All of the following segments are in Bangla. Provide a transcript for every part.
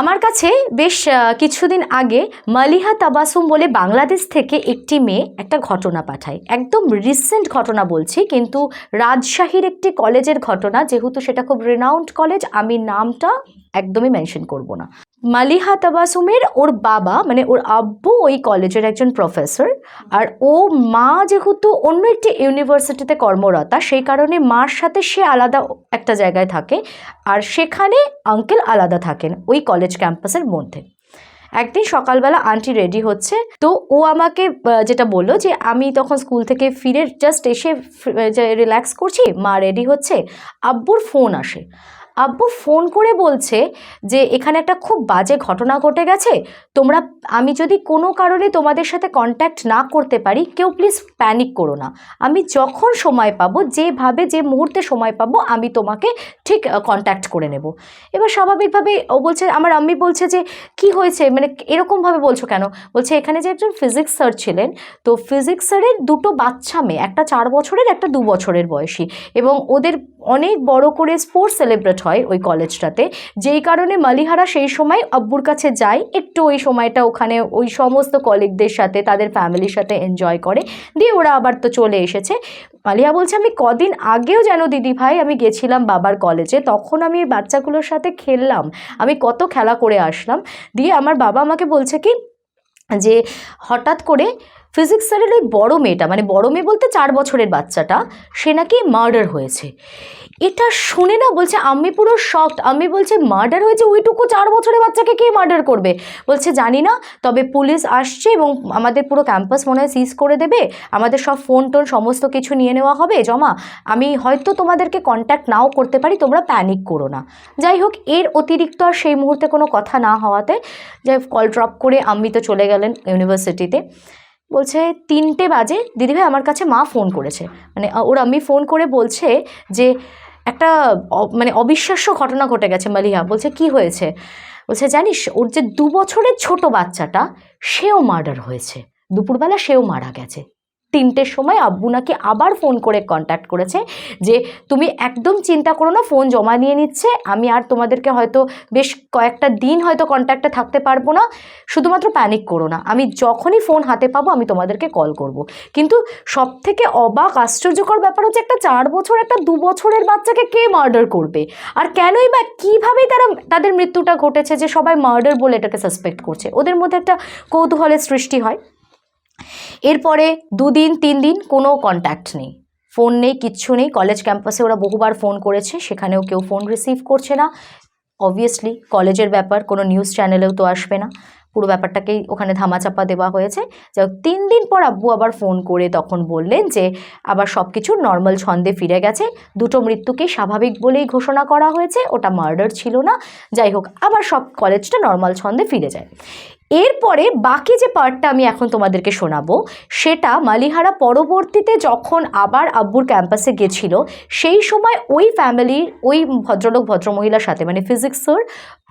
আমার কাছে বেশ কিছুদিন আগে মালিহা তাবাসুম বলে বাংলাদেশ থেকে একটি মেয়ে একটা ঘটনা পাঠায়। একদম রিসেন্ট ঘটনা বলছি, কিন্তু রাজশাহীর একটি কলেজের ঘটনা, যেহেতু সেটা খুব রেনাউন্ড কলেজ আমি নামটা একদমই মেনশন করব না। মালিহা তাবাসুমের ওর বাবা মানে ওর আব্বু ওই কলেজের একজন প্রফেসর আর ও মা যেহেতু অন্য একটি ইউনিভার্সিটিতে কর্মরতা, সেই কারণে মার সাথে সে আলাদা একটা জায়গায় থাকে, আর সেখানে আঙ্কেল আলাদা থাকেন। ওই কলেজ ক্যাম্পাসের মধ্যে। একদিন সকালবেলা আন্টি রেডি হচ্ছে, তো ও আমাকে যেটা বলল যে আমি তখন স্কুল থেকে ফিরে জাস্ট এসে রিল্যাক্স করছি, মা রেডি হচ্ছে, আব্বুর ফোন আসে। আব্বু ফোন করে বলছে যে, এখানে একটা খুব বাজে ঘটনা ঘটে গেছে। তোমরা, আমি যদি কোনো কারণে তোমাদের সাথে কন্ট্যাক্ট না করতে পারি, কেউ প্লিজ প্যানিক করো না। আমি যখন সময় পাবো, যেভাবে, যে মুহূর্তে সময় পাবো, আমি তোমাকে ঠিক কন্ট্যাক্ট করে নেব। এবার স্বাভাবিকভাবে ও বলছে, আমার আম্মি বলছে যে, কি হয়েছে? মানে এরকমভাবে বলছো কেন? বলছে, এখানে যে একজন ফিজিক্স স্যার ছিলেন, তো ফিজিক্স স্যারের দুটো বাচ্চা মেয়ে, একটা চার বছরের, একটা দু বছরের বয়সী। এবং ওদের অনেক বড় করে স্পোর্টস সেলিব্রেট হয় ওই কলেজটাতে। যেই কারণে মালিহারা সেই সময় আব্বুর কাছে যায়, একটু ওই সময়টা ওখানে ওই সমস্ত কলিগদের সাথে, তাদের ফ্যামিলির সাথে এনজয় করে। দিয়ে ওরা আবার তো চলে এসেছে। মালিয়া বলছে, আমি কদিন আগেও যেন দিদি ভাই, আমি গেছিলাম বাবার কলেজে, তখন আমি এই বাচ্চাগুলোর সাথে খেললাম। আমি কত খেলা করে আসলাম। দিয়ে আমার বাবা আমাকে বলছে কি, যে হঠাৎ করে ফিজিক্স স্যারের ওই বড় মেয়েটা মানে বড় মেয়ে বলতে চার বছরের বাচ্চাটা, সে নাকি মার্ডার হয়েছে। এটা শুনে না বলছে, আমি পুরো শকড আমি বলছে মার্ডার হয়েছে, ওইটুকু চার বছরের বাচ্চাকে কে মার্ডার করবে? বলছে, জানি না, তবে পুলিশ আসছে এবং আমাদের পুরো ক্যাম্পাস মনে হয় সিজ করে দেবে। আমাদের সব ফোন টোন সমস্ত কিছু নিয়ে নেওয়া হবে, জমা। আমি হয়তো তোমাদেরকে কন্ট্যাক্ট নাও করতে পারি, তোমরা প্যানিক করো না। যাই হোক, এর অতিরিক্ত আর সেই মুহূর্তে কোনো কথা না হওয়াতে, যাই কল ড্রপ করে আমি তো চলে গেলেন ইউনিভার্সিটিতে বলছে, তিনটে বাজে, দিদিভাই আমার কাছে মা ফোন করেছে। মানে ওর আমি ফোন করে বলছে যে, একটা মানে অবিশ্বাস্য ঘটনা ঘটে গেছে মালিহা। বলছে, কি হয়েছে? বলছে, জানিস, ওর যে দু বছরের ছোট বাচ্চাটা, সেও মার্ডার হয়েছে। দুপুরবেলা সেও মারা গেছে। তিনটের সময় আব্বু নাকি আবার ফোন করে কন্ট্যাক্ট করেছে যে, তুমি একদম চিন্তা করো না ফোন জমা নিয়ে নিচ্ছে, আমি আর তোমাদেরকে হয়তো বেশ কয়েকটা দিন হয়তো কন্ট্যাক্টে থাকতে পারব না। শুধুমাত্র প্যানিক করো না, আমি যখনই ফোন হাতে পাবো, আমি তোমাদেরকে কল করব। কিন্তু সব থেকে অবাক, আশ্চর্যকর ব্যাপার হচ্ছে একটা চার বছর, একটা দু বছরের বাচ্চাকে কে মার্ডার করবে? আর কেনই বা কীভাবেই তারা, তাদের মৃত্যুটা ঘটেছে যে সবাই মার্ডার বলে এটাকে সাসপেক্ট করছে? ওদের মধ্যে একটা কৌতূহলের সৃষ্টি হয়। এরপরে দুদিন তিন দিন কোনো কন্ট্যাক্ট নেই। ফোন নেই, কিচ্ছু নেই। কলেজ ক্যাম্পাসে ওরা বহুবার ফোন করেছে, সেখানেও কেউ ফোন রিসিভ করছে না। অবভিয়াসলি কলেজের ব্যাপার, কোনো নিউজ চ্যানেলেও তো আসবে না। পুরো ব্যাপারটাকেই ওখানে ধামাচাপা দেওয়া হয়েছে। যাই তিন দিন পর আব্বু আবার ফোন করে তখন বললেন যে, আবার সব কিছু নর্মাল ছন্দে ফিরে গেছে। দুটো মৃত্যুকে স্বাভাবিক বলেই ঘোষণা করা হয়েছে। ওটা মার্ডার ছিল না। যাই হোক, আবার সব কলেজটা নর্মাল ছন্দে ফিরে যায়। এরপরে বাকি যে পার্টটা আমি এখন তোমাদেরকে শোনাবো, সেটা মালিহারা পরবর্তীতে যখন আবার আব্বুর ক্যাম্পাসে গেছিল, সেই সময় ওই ফ্যামিলির ওই ভদ্রলোক, ভদ্রমহিলার সাথে মানে ফিজিক্স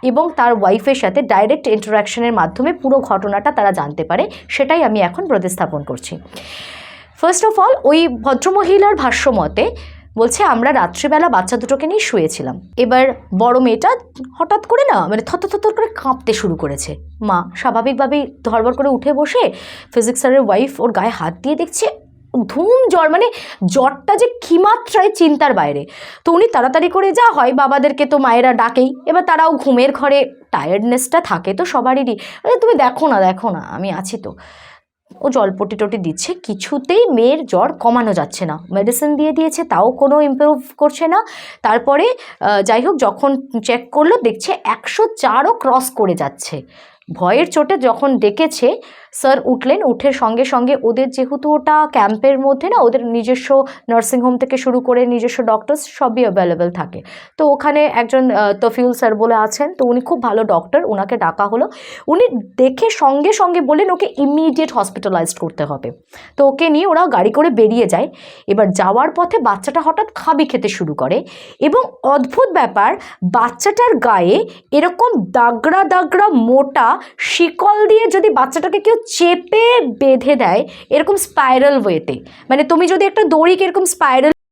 এবং তার ওয়াইফের সাথে ডাইরেক্ট ইন্টারাকশনের মাধ্যমে পুরো ঘটনাটা তারা জানতে পারে, সেটাই আমি এখন প্রতিস্থাপন করছি। ফার্স্ট অফ অল ওই ভদ্রমহিলার ভাষ্য মতে বলছে, আমরা রাত্রিবেলা বাচ্চা দুটোকে নিয়ে শুয়েছিলাম। এবার বড় মেয়েটা হঠাৎ করে না মানে থর করে কাঁপতে শুরু করেছে। মা স্বাভাবিকভাবেই ধরবর করে উঠে বসে ফিজিক্স স্যারের ওয়াইফ ওর গায়ে হাত দিয়ে দেখছে, ধুম জ্বর মানে জ্বরটা যে কী মাত্রায় চিন্তার বাইরে। তো উনি তাড়াতাড়ি করে যা হয়, বাবাদেরকে তো মায়েরা ডাকেই। এবার তারাও ঘুমের ঘরে টায়ার্ডনেসটা থাকে তো সবারই। তুমি দেখো না দেখো না, আমি আছি তো। ও জলপটি টটি দিচ্ছে, কিছুতেই মেয়ের জ্বর কমানো যাচ্ছে না। মেডিসিন দিয়ে দিয়েছে, তাও কোনো ইম্প্রুভ করছে না। তারপরে যাই হোক, যখন চেক করল, দেখছে একশো চারও ক্রস করে যাচ্ছে। ভয়ের চোটে যখন ডেকেছে, স্যার উঠলেন, উঠে সঙ্গে সঙ্গে ওদের যেহেতু ওটা ক্যাম্পের মধ্যে না, ওদের নিজস্ব নার্সিংহোম থেকে শুরু করে নিজস্ব ডক্টরস সবই অ্যাভেলেবেল থাকে। তো ওখানে একজন তফিউল স্যার বলে আছেন, তো উনি খুব ভালো ডক্টর ওনাকে ডাকা হলো। উনি দেখে সঙ্গে সঙ্গে বললেন, ওকে ইমিডিয়েট হসপিটালাইজড করতে হবে। তো ওকে নিয়ে ওরা গাড়ি করে বেরিয়ে যায়। এবার যাওয়ার পথে বাচ্চাটা হঠাৎ খাবি খেতে শুরু করে এবং অদ্ভুত ব্যাপার, বাচ্চাটার গায়ে এরকম দাগড়া দাগড়া মোটা শিকল দিয়ে যদি বাচ্চাটাকে কেউ চেপে বেঁধে দেয়, এরকম স্পাইরাল ওয়েতে মানে তুমি যদি একটা দড়িকে এরকম স্পাইরাল